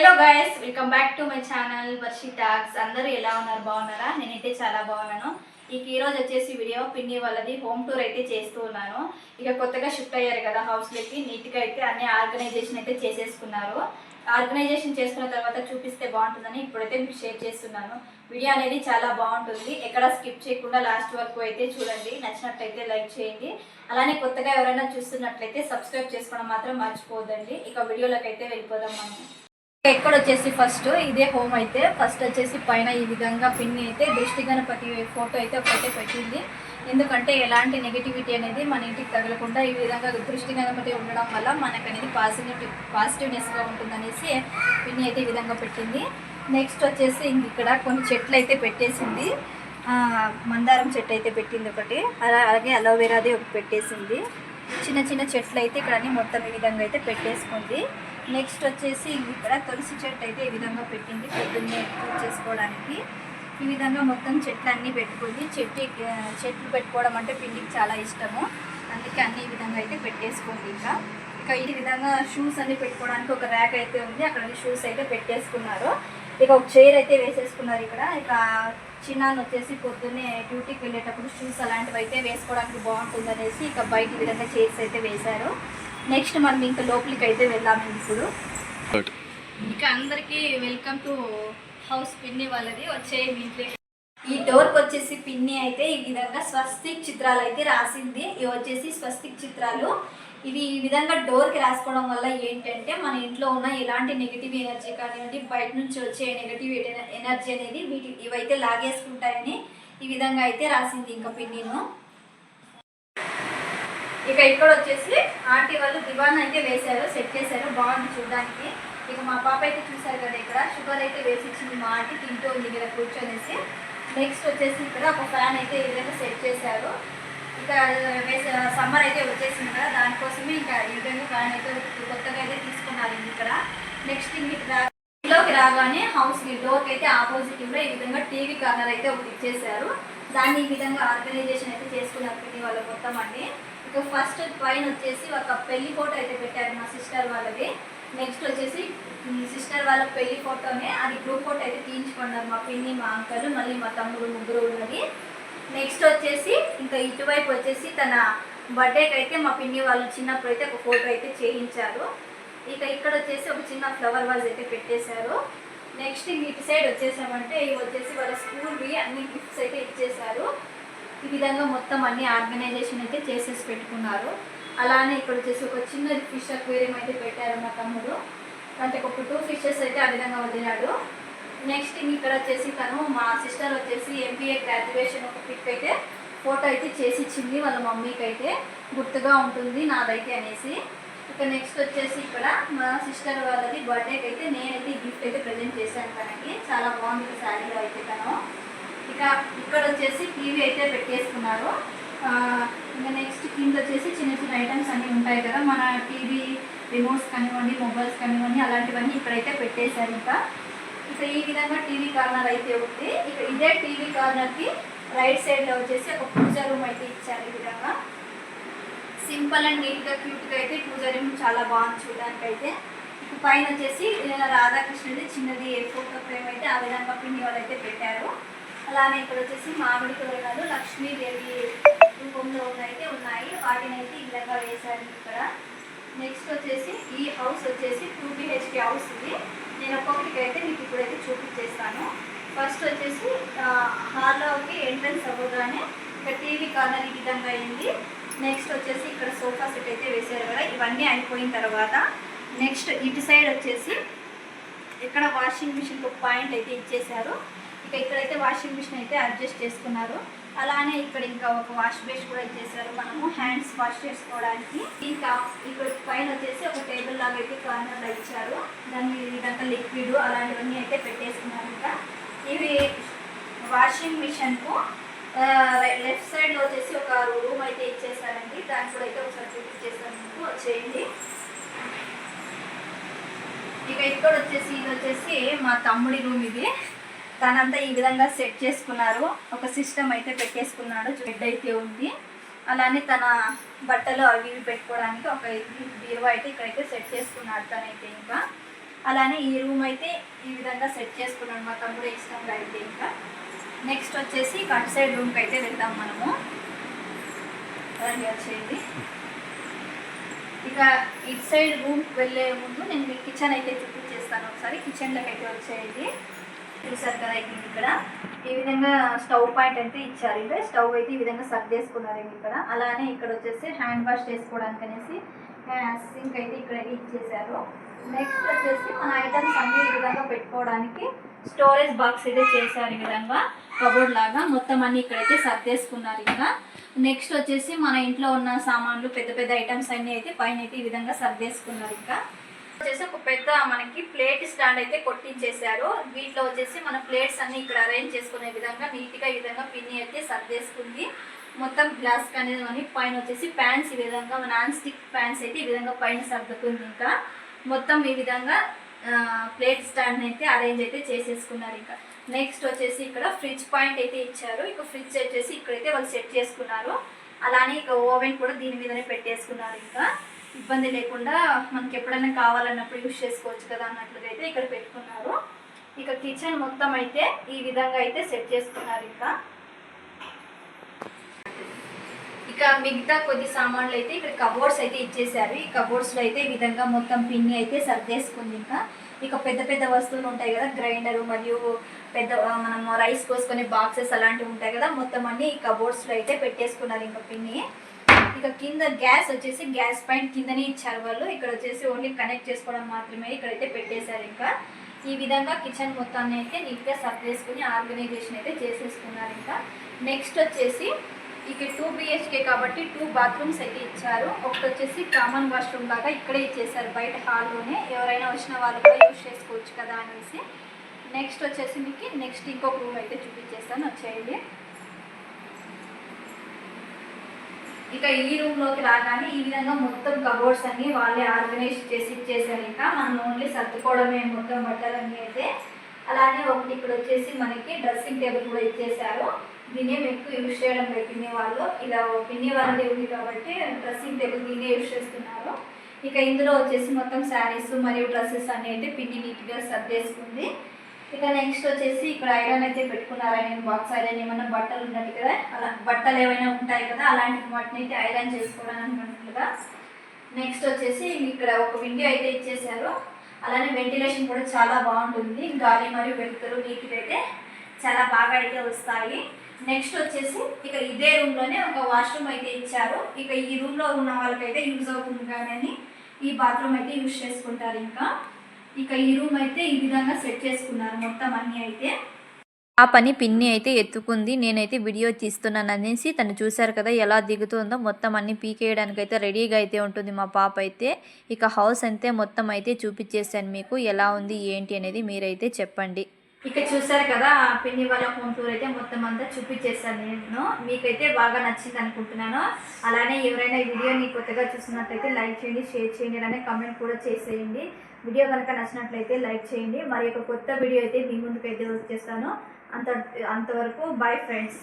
Hello guys welcome back to my channel Varshi talks అందరూ ఎలా ఉన్నారు? బాగున్నారా? నేనైతే చాలా బాగున్నాను. ఇక ఈ రోజు వచ్చేసి వీడియో పిన్ని వాళ్ళది. హోమ్ టూర్ అయితే చేస్తూ ఉన్నాను. ఇక కొత్తగా షిఫ్ట్ అయ్యారు కదా హౌస్లోకి నీట్గా అయితే అన్ని ఆర్గనైజేషన్ అయితే చేసేసుకున్నారు. ఆర్గనైజేషన్ చేసుకున్న తర్వాత చూపిస్తే బాగుంటుందని ఇప్పుడైతే మీకు షేర్ చేస్తున్నాను. వీడియో అనేది చాలా బాగుంటుంది. ఎక్కడ స్కిప్ చేయకుండా లాస్ట్ వరకు అయితే చూడండి. నచ్చినట్లయితే లైక్ చేయండి. అలానే కొత్తగా ఎవరైనా చూస్తున్నట్లయితే సబ్స్క్రైబ్ చేసుకోవడం మాత్రం మర్చిపోవద్దండి. ఇక వీడియోలోకి అయితే వెళ్ళిపోదాం మనం. ఎక్కడ వచ్చేసి ఫస్ట్ ఇదే హోమ్ అయితే. ఫస్ట్ వచ్చేసి పైన ఈ విధంగా పిన్ని అయితే దృష్టి గణపతి ఫోటో అయితే ఒకటే పెట్టింది. ఎందుకంటే ఎలాంటి నెగిటివిటీ అనేది మన ఇంటికి తగలకుండా ఈ విధంగా దృష్టి గణపతి ఉండడం వల్ల మనకు అనేది పాజిటివ్ పాజిటివ్నెస్గా ఉంటుందనేసి పిన్ని అయితే ఈ విధంగా పెట్టింది. నెక్స్ట్ వచ్చేసి ఇక్కడ కొన్ని చెట్లు అయితే పెట్టేసింది. ఆ, మందారం చెట్టు అయితే పెట్టింది ఒకటి. అలా అలాగే అలోవెరాది ఒకటి పెట్టేసింది. చిన్న చిన్న చెట్లు అయితే ఇక్కడ మొత్తం ఈ విధంగా అయితే పెట్టేసుకుంది. నెక్స్ట్ వచ్చేసి ఇక్కడ తులసి చెట్టు అయితే ఈ విధంగా పెట్టింది పొద్దున్నే చేసుకోవడానికి. ఈ విధంగా మొత్తం చెట్లు అన్నీ పెట్టుకుంది. చెట్టు చెట్లు పెట్టుకోవడం అంటే పిండికి చాలా ఇష్టము. అందుకే అన్ని ఈ విధంగా అయితే పెట్టేసుకుంది ఇంకా. ఇక ఈ విధంగా షూస్ అన్ని పెట్టుకోవడానికి ఒక ర్యాక్ అయితే ఉంది. అక్కడ షూస్ అయితే పెట్టేసుకున్నారు. ఇక ఒక చైర్ అయితే వేసేసుకున్నారు ఇక్కడ. ఇక చిన్నాన్న వచ్చేసి పొద్దున్నే డ్యూటీకి వెళ్ళేటప్పుడు షూస్ అలాంటివి అయితే వేసుకోవడానికి బాగుంటుంది అనేసి ఇక బయట విధంగా చైర్స్ అయితే వేశారు. నెక్స్ట్ మనం ఇంకా లోపలికి అయితే వెళ్దాము ఇప్పుడు ఇక అందరికీ వెల్కమ్ టు హౌస్ పిన్ని వాళ్ళది. వచ్చే ఇంట్లో. ఈ డోర్కి వచ్చేసి పిన్ని అయితే ఈ విధంగా స్వస్తిక్ చిత్రాలు అయితే రాసింది. ఇవి వచ్చేసి స్వస్తిక్ చిత్రాలు. ఇవి ఈ విధంగా డోర్కి రాసుకోవడం వల్ల ఏంటంటే మన ఇంట్లో ఉన్న ఎలాంటి నెగిటివ్ ఎనర్జీ కానివ్వండి బయట నుంచి వచ్చే నెగిటివ్ ఎనర్జీ అనేది వీటి ఇవైతే లాగేసుకుంటాయని ఈ విధంగా అయితే రాసింది ఇంకా పిన్నిను. ఇక ఇక్కడ వచ్చేసి ఆంటీ వాళ్ళు దివాన్ అయితే వేశారు సెట్ చేశారు బాగుంది చూడడానికి. ఇక మా పాప అయితే చూసారు కదా ఇక్కడ షుగర్ అయితే వేసి ఇచ్చింది మా ఆంటీ తింటూ ఉంది ఇక్కడ కూర్చొనేసి. నెక్స్ట్ వచ్చేసి ఇక్కడ ఒక ఫ్యాన్ అయితే ఈ విధంగా సెట్ చేశారు. ఇక వేసే సమ్మర్ అయితే వచ్చేసింది కదా దానికోసమే ఇంకా ఈ విధంగా ఫ్యాన్ అయితే కొత్తగా అయితే తీసుకున్నారు ఇక్కడ. నెక్స్ట్ ఇక్కడ ఇంట్లోకి రాగానే హౌస్ డోర్కి అయితే ఆపోజిట్లో ఈ విధంగా టీవీ కార్నర్ అయితే ఒకటి ఇచ్చేసారు దాన్ని ఈ విధంగా ఆర్గనైజేషన్ అయితే చేసుకున్నారు పిన్ని వాళ్ళ మొత్తం అండి ఇక ఫస్ట్ పైన వచ్చేసి ఒక పెళ్ళి ఫోటో అయితే పెట్టారు మా సిస్టర్ వాళ్ళది. నెక్స్ట్ వచ్చేసి సిస్టర్ వాళ్ళ పెళ్ళి ఫోటోనే అది గ్రూప్ ఫోటో అయితే తీయించుకున్నారు మా పిన్ని మా అంకల్ మళ్ళీ మా తమ్ముడు ముగ్గురు ఉన్నది. నెక్స్ట్ వచ్చేసి ఇంకా ఇటువైపు వచ్చేసి తన బర్త్డేకి అయితే మా పిన్ని వాళ్ళు చిన్నప్పుడు అయితే ఒక ఫోటో అయితే చేయించారు. ఇక ఇక్కడ వచ్చేసి ఒక చిన్న ఫ్లవర్ వాజ్ అయితే పెట్టేశారు. నెక్స్ట్ ఇంక ఇటు సైడ్ వచ్చేసామంటే ఇవి వచ్చేసి వాళ్ళ స్కూల్వి అన్ని గిఫ్ట్స్ అయితే ఇచ్చేశారు. ఈ విధంగా మొత్తం అన్ని ఆర్గనైజేషన్ అయితే చేసేసి పెట్టుకున్నారు. అలానే ఇక్కడ వచ్చేసి ఒక చిన్న ఫిష్ అక్వేరియం అయితే పెట్టారు మా తమ్ముడు. అంటే ఒక టూ ఫిషెస్ అయితే ఆ విధంగా వదిలాడు. నెక్స్ట్ ఇంక ఇక్కడ వచ్చేసి తను మా సిస్టర్ వచ్చేసి ఎంబీఏ గ్రాడ్యుయేషన్ ఒక పిక్ అయితే ఫోటో అయితే చేసి ఇచ్చింది వాళ్ళ మమ్మీకి అయితే గుర్తుగా ఉంటుంది నాదైతే అనేసి. ఇక నెక్స్ట్ వచ్చేసి ఇక్కడ మా సిస్టర్ వాళ్ళది బర్త్డేకి అయితే నేనైతే గిఫ్ట్ అయితే ప్రజెంట్ చేశాను తనకి. చాలా బాగుంది శారీలో అయితే తను. ఇక ఇక్కడ వచ్చేసి టీవీ అయితే పెట్టేసుకున్నారు. ఇంకా నెక్స్ట్ కింద వచ్చేసి చిన్న చిన్న ఐటమ్స్ అన్నీ ఉంటాయి కదా మన టీవీ రిమోట్స్ కానివ్వండి మొబైల్స్ కానివ్వండి అలాంటివన్నీ ఇక్కడైతే పెట్టేశారు ఇంకా. ఇక ఈ విధంగా టీవీ కార్నర్ అయితే ఉంది. ఇక ఇదే టీవీ కార్నర్కి రైట్ సైడ్లో వచ్చేసి ఒక పూజా రూమ్ అయితే ఇచ్చారు ఈ విధంగా. సింపుల్ అండ్ నీట్గా క్యూట్గా అయితే పూజా రూమ్ చాలా బాగుంది చూడడానికి అయితే ఇక పైన వచ్చేసి రాధాకృష్ణుడి చిన్నది ఫోటో ఫ్రేమ్ అయితే ఆ విధంగా పిండి వాళ్ళు అయితే పెట్టారు. అలానే ఇక్కడ వచ్చేసి మామిడి తోరణాలు లక్ష్మీదేవి రూపంలో అయితే ఉన్నాయి. వాటిని అయితే ఈ విధంగా వేశారు ఇక్కడ. నెక్స్ట్ వచ్చేసి ఈ హౌస్ వచ్చేసి టూ బిహెచ్కే హౌస్ ఇది. నేను ఒక్కొక్కటికి అయితే మీకు ఇప్పుడైతే చూపించేస్తాను. ఫస్ట్ వచ్చేసి హాల్లోకి ఎంట్రన్స్ అవ్వగానే ఇక్కడ టీవీ కార్నర్ ఈ విధంగా అయింది. నెక్స్ట్ వచ్చేసి ఇక్కడ సోఫా సెట్ అయితే వేశారు కదా. ఇవన్నీ అయిపోయిన తర్వాత నెక్స్ట్ ఇటు సైడ్ వచ్చేసి ఇక్కడ వాషింగ్ మిషన్ ఒక పాయింట్ అయితే ఇచ్చేశారు. ఇక ఇక్కడైతే వాషింగ్ మిషన్ అయితే అడ్జస్ట్ చేసుకున్నారు. అలానే ఇక్కడ ఇంకా ఒక వాష్ బేస్ కూడా ఇచ్చేసారు. మనము హ్యాండ్స్ వాష్ చేసుకోవడానికి. ఇంకా ఇక్కడ పైన వచ్చేసి ఒక టేబుల్ లాగా అయితే కార్నర్లో ఇచ్చారు. దాని విధంగా లిక్విడ్ అలాంటివన్నీ అయితే పెట్టేసుకున్నారు ఇంకా. ఇవి వాషింగ్ మిషన్కు లెఫ్ట్ సైడ్లో వచ్చేసి ఒక రూమ్ అయితే ఇచ్చేసారండి. దాని కూడా అయితే ఒకసారి చూపించేసాను మీకు. వచ్చేయండి. ఇక ఇక్కడ వచ్చేసి ఇది వచ్చేసి మా తమ్ముడి రూమ్ ఇది. తనంతా ఈ విధంగా సెట్ చేసుకున్నారు. ఒక సిస్టమ్ అయితే పెట్టేసుకున్నాడు. బెడ్ అయితే ఉంది. అలానే తన బట్టలు అవి ఇవి పెట్టుకోవడానికి ఒక ఇది బీరువా అయితే ఇక్కడైతే సెట్ చేసుకున్నాడు తనైతే ఇంకా. అలానే ఈ రూమ్ అయితే ఈ విధంగా సెట్ చేసుకున్నాడు మా తమ్ముడు ఇష్టంగా అయితే ఇంకా. నెక్స్ట్ వచ్చేసి కట్ అటు సైడ్ రూమ్కి అయితే వెళ్దాం మనము. రండి ఇక ఇటు సైడ్ రూమ్కి వెళ్ళే ముందు నేను మీ కిచెన్ అయితే చూపించేస్తాను. ఒకసారి కిచెన్లోకి అయితే వచ్చేది చూసారు కదా అయితే ఇక్కడ. ఈ విధంగా స్టవ్ పాయింట్ అయితే ఇచ్చారు ఇక్కడ స్టవ్ అయితే ఈ విధంగా సర్దేసుకున్నారు ఇక్కడ. అలానే ఇక్కడ వచ్చేసి హ్యాండ్ వాష్ చేసుకోవడానికి అనేసి సింక్ అయితే ఇక్కడ ఇచ్చేసారు నెక్స్ట్ వచ్చేసి మన ఐటమ్స్ అన్ని ఈ విధంగా పెట్టుకోవడానికి స్టోరేజ్ బాక్స్ అయితే చేశారు ఈ విధంగా. కబోర్డ్ లాగా మొత్తం అన్ని ఇక్కడైతే సర్దేసుకున్నారు ఇంకా. నెక్స్ట్ వచ్చేసి మన ఇంట్లో ఉన్న సామాన్లు పెద్ద పెద్ద ఐటమ్స్ అన్ని అయితే పైన అయితే ఈ విధంగా సర్దేసుకున్నారు ఇంకా. వచ్చేసి ఒక పెద్ద మనకి ప్లేట్ స్టాండ్ అయితే కొట్టించేశారు. వీటిలో వచ్చేసి మన ప్లేట్స్ అన్ని ఇక్కడ అరేంజ్ చేసుకునే విధంగా నీట్గా ఈ విధంగా పిన్ని అయితే సర్దేసుకుంది మొత్తం గ్లాస్ అనేది అని పైన వచ్చేసి ప్యాన్స్ ఈ విధంగా నాన్ స్టిక్ ప్యాన్స్ అయితే ఈ విధంగా పైన సర్దుకుంది ఇంకా. మొత్తం ఈ విధంగా ప్లేట్ స్టాండ్ అయితే అరేంజ్ అయితే చేసేసుకున్నారు ఇంకా. నెక్స్ట్ వచ్చేసి ఇక్కడ ఫ్రిడ్జ్ పాయింట్ అయితే ఇచ్చారు. ఇక ఫ్రిడ్జ్ వచ్చేసి ఇక్కడైతే వాళ్ళు సెట్ చేసుకున్నారు. అలానే ఇక ఓవెన్ కూడా దీని మీదనే పెట్టేసుకున్నారు ఇంకా. ఇబ్బంది లేకుండా మనకి ఎప్పుడైనా కావాలన్నప్పుడు యూస్ చేసుకోవచ్చు కదా అన్నట్లుగా అయితే ఇక్కడ పెట్టుకున్నారు. ఇక కిచెన్ మొత్తం అయితే ఈ విధంగా అయితే సెట్ చేసుకున్నారు ఇంకా. ఇక మిగతా కొద్ది సామాన్లు అయితే ఇక్కడ కబోర్డ్స్ అయితే ఇచ్చేసారు ఈ కబోర్డ్స్లో అయితే ఈ విధంగా మొత్తం పిన్ని అయితే సర్దేసుకుంది ఇంకా. ఇక పెద్ద పెద్ద వస్తువులు ఉంటాయి కదా గ్రైండర్ మరియు పెద్ద మనం రైస్ కోసుకునే బాక్సెస్ అలాంటివి ఉంటాయి కదా మొత్తం అన్ని ఈ కబోర్డ్స్లో అయితే పెట్టేసుకున్నారు ఇంకా పిన్ని. ఇక కింద గ్యాస్ వచ్చేసి గ్యాస్ పాయింట్ కిందనే ఇచ్చారు వాళ్ళు. ఇక్కడ వచ్చేసి ఓన్లీ కనెక్ట్ చేసుకోవడం మాత్రమే ఇక్కడైతే పెట్టేశారు ఇంకా. ఈ విధంగా కిచెన్ మొత్తాన్ని అయితే నీట్గా సర్దేసుకుని ఆర్గనైజేషన్ అయితే చేసేసుకున్నారు ఇంకా. నెక్స్ట్ వచ్చేసి ఇక టూ బిహెచ్కే కాబట్టి టూ బాత్రూమ్స్ అయితే ఇచ్చారు. ఒకటి వచ్చేసి కామన్ వాష్రూమ్ లాగా ఇక్కడే ఇచ్చేసారు బయట హాల్లోనే. ఎవరైనా వచ్చిన వాళ్ళు కూడా యూజ్ చేసుకోవచ్చు కదా అనేసి. నెక్స్ట్ వచ్చేసి మీకు నెక్స్ట్ ఇంకొక రూమ్ అయితే చూపించేస్తాను. వచ్చేయండి. ఇక ఈ రూమ్లోకి రాగానే ఈ విధంగా మొత్తం కబోర్డ్స్ అన్ని వాళ్ళే ఆర్గనైజ్ చేసి ఇచ్చేసారు ఇంకా మనం ఓన్లీ సర్దుకోవడమే మొత్తం బట్టలన్నీ అయితే. అలానే ఒకటి ఇక్కడ వచ్చేసి మనకి డ్రెస్సింగ్ టేబుల్ కూడా ఇచ్చేసారు దీనే ఎక్కువ యూజ్ చేయడం లేదు పిన్ని వాళ్ళు. ఇలా పిన్ని వాళ్ళది ఉంది కాబట్టి డ్రెస్సింగ్ టేబుల్ దీనే యూజ్ చేస్తున్నారు. ఇక ఇందులో వచ్చేసి మొత్తం శారీస్ మరియు డ్రెస్సెస్ అన్ని అయితే పిన్ని నీట్గా సర్దేసుకుంది ఇక నెక్స్ట్ వచ్చేసి ఇక్కడ ఐరన్ అయితే పెట్టుకున్నారు? ఐరన్ బాక్స్ ఐరన్ ఏమైనా బట్టలు ఉన్నట్టు కదా? అలా బట్టలు ఏమైనా ఉంటాయి కదా అలాంటి వాటిని అయితే ఐరన్ చేసుకోవాలని అనుకున్నట్లుగా నెక్స్ట్ వచ్చేసి ఇక్కడ ఒక విండో అయితే ఇచ్చేసారు అలానే వెంటిలేషన్ కూడా చాలా బాగుంటుంది. గాలి మరియు వెలుతురు నీటికి అయితే చాలా బాగా అయితే వస్తాయి. నెక్స్ట్ వచ్చేసి ఇక ఇదే రూమ్లోనే ఒక వాష్రూమ్ అయితే ఇచ్చారు. ఇక ఈ రూమ్లో ఉన్న వాళ్ళకైతే యూజ్ అవుతుంది కానీ అని ఈ బాత్రూమ్ అయితే యూజ్ చేసుకుంటారు ఇంకా. ఇక ఈ రూమ్ అయితే ఈ విధంగా సెట్ చేసుకున్నారు. మొత్తం అన్ని అయితే. ఆ పని పిన్ని అయితే ఎత్తుకుంది. నేనైతే వీడియో తీస్తున్నాను అనేసి తను చూశారు కదా ఎలా దిగుతుందో. మొత్తం అన్ని పీకేయడానికి అయితే రెడీగా అయితే ఉంటుంది మా పాప అయితే. ఇక హౌస్ అంతే మొత్తం అయితే చూపించేసాను మీకు. ఎలా ఉంది ఏంటి అనేది మీరైతే చెప్పండి. ఇక చూసారు కదా ఆ పిన్ని వాళ్ళ హోమ్ టూర్ అయితే మొత్తం అంతా చూపించేస్తాను నేను. మీకైతే బాగా నచ్చింది అనుకుంటున్నాను. అలానే ఎవరైనా ఈ వీడియోని కొత్తగా చూసినట్లయితే లైక్ చేయండి షేర్ చేయండి అలానే కమెంట్ కూడా చేసేయండి. వీడియో కనుక నచ్చినట్లయితే లైక్ చేయండి. మరి యొక్క కొత్త వీడియో అయితే మీ ముందుకైతే వచ్చేస్తాను అంత అంతవరకు బాయ్ ఫ్రెండ్స్.